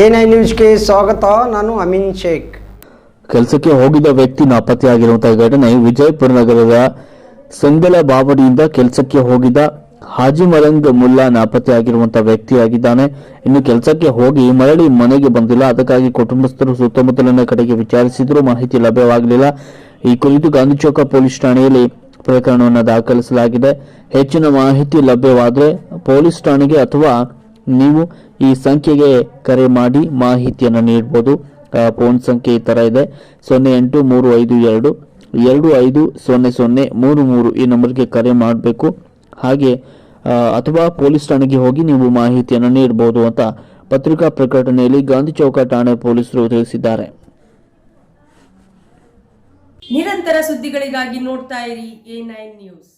A ನ್ಯೂಸ್ಗೆ ಸ್ವಾಗತ, ನಾನು ಅಮೀನ್ ಶೇಖ್. ಕೆಲಸಕ್ಕೆ ಹೋಗಿದ್ದ ವ್ಯಕ್ತಿ ನಾಪತ್ತೆಯಾಗಿರುವಂತಹ ಘಟನೆ ವಿಜಯಪುರ ನಗರದ ಸಂಗಲ ಬಾವಡಿಯಿಂದ ಕೆಲಸಕ್ಕೆ ಹೋಗಿದ್ದ ಹಾಜಿ ಮರಂಗ್ ಮುಲ್ಲಾ ನಾಪತ್ತೆಯಾಗಿರುವಂತಹ ವ್ಯಕ್ತಿಯಾಗಿದ್ದಾನೆ. ಇನ್ನು ಕೆಲಸಕ್ಕೆ ಹೋಗಿ ಮರಳಿ ಮನೆಗೆ ಬಂದಿಲ್ಲ. ಅದಕ್ಕಾಗಿ ಕುಟುಂಬಸ್ಥರು ಸುತ್ತಮುತ್ತಲಿನ ಕಡೆಗೆ ವಿಚಾರಿಸಿದರೂ. ಮಾಹಿತಿ ಲಭ್ಯವಾಗಲಿಲ್ಲ. ಈ ಕುರಿತು ಗಾಂಧಿ ಚೌಕ ಪೊಲೀಸ್ ಠಾಣೆಯಲ್ಲಿ ಪ್ರಕರಣವನ್ನು ದಾಖಲಿಸಲಾಗಿದೆ. ಹೆಚ್ಚಿನ ಮಾಹಿತಿ ಲಭ್ಯವಾದರೆ ಪೊಲೀಸ್ ಠಾಣೆಗೆ ಅಥವಾ ನೀವು ಈ ಸಂಖ್ಯೆಗೆ ಕರೆ ಮಾಡಿ ಮಾಹಿತಿಯನ್ನು ನೀಡಬಹುದು ಆ, ಫೋನ್ ಸಂಖ್ಯೆ ಈ ಥರ ಇದೆ. ಸೊನ್ನೆ ಎಂಟು ಮೂರು ಐದು ಎರಡು. ಎರಡು ಐದು ಸೊನ್ನೆ ಸೊನ್ನೆ ಮೂರು ಮೂರು ಈ ನಂಬರ್ಗೆ ಕರೆ ಮಾಡಬೇಕು. ಹಾಗೆ ಅಥವಾ ಪೊಲೀಸ್ ಠಾಣೆಗೆ ಹೋಗಿ ನೀವು ಮಾಹಿತಿಯನ್ನು ನೀಡಬಹುದು ಅಂತ ಪತ್ರಿಕಾ ಪ್ರಕಟಣೆಯಲ್ಲಿ ಗಾಂಧಿ ಚೌಕ ಠಾಣೆ ಪೊಲೀಸರು ತಿಳಿಸಿದ್ದಾರೆ. ನಿರಂತರ ಸುದ್ದಿಗಳಿಗಾಗಿ ನೋಡ್ತಾ ಇರಿ ಎ ನೈನ್ ನ್ಯೂಸ್.